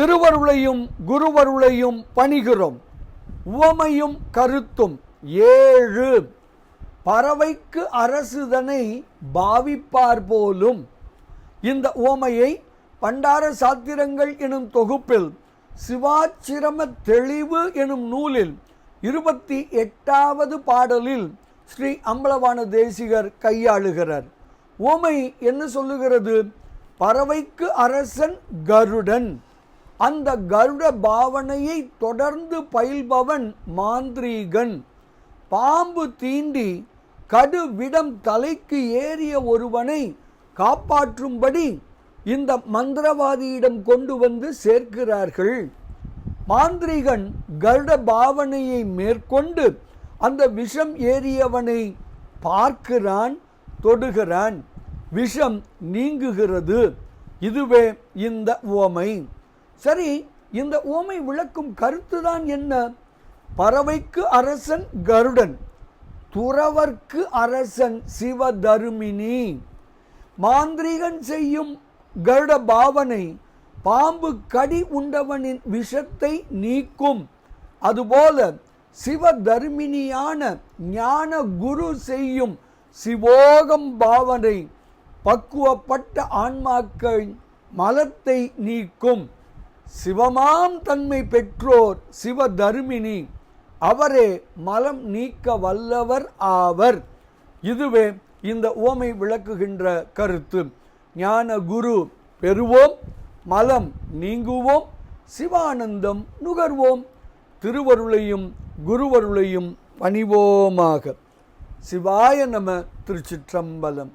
திருவருளையும் குருவருளையும் பணிகிறோம். உவமையும் கருத்தும் ஏழு. பறவைக்கு அரசுதனை பாவிப்பார் போலும். இந்த உவமையை பண்டார சாத்திரங்கள் எனும் தொகுப்பில் சிவாச்சிரம தெளிவு எனும் நூலில் இருபத்தி எட்டாவது பாடலில் ஸ்ரீ அம்பலவான தேசிகர் கையாளுகிறார். உவமை என்ன சொல்லுகிறது? பறவைக்கு அரசன் கருடன். அந்த கருட பாவனையை தொடர்ந்து பயில்பவன் மாந்திரீகன். பாம்பு தீண்டி கடுவிடம் தலைக்கு ஏறிய ஒருவனை காப்பாற்றும்படி இந்த மந்திரவாதியிடம் கொண்டு வந்து சேர்க்கிறார்கள். மாந்திரிகன் கருட பாவனையை மேற்கொண்டு அந்த விஷம் ஏறியவனை பார்க்கிறான் தொடுகிறான். விஷம் நீங்குகிறது. இதுவே இந்த உவமை. சரி இந்த ஓமை விளக்கும் கருத்து தான் என்ன? பறவைக்கு அரசன் கருடன் துறவர்க்கு அரசன் சிவதருமினி. மாந்திரிகன் செய்யும் கருட பாவனை பாம்பு கடி உண்டவனின் விஷத்தை நீக்கும். அதுபோல சிவதர்மினியான ஞான குரு செய்யும் சிவோகம் பாவனை பக்குவப்பட்ட ஆன்மாக்கள் மலத்தை நீக்கும். சிவமாம் தன்மை பெற்றோர் சிவதர்மினி அவரே மலம் நீக்க வல்லவர் ஆவர். இதுவே இந்த உவமை விளக்குகின்ற கருத்து. ஞான குரு பெறுவோம் மலம் நீங்குவோம் சிவானந்தம் நுகர்வோம் திருவருளையும் குருவருளையும் பணிவோமாக. சிவாய நம திருச்சிற்றம்பலம்.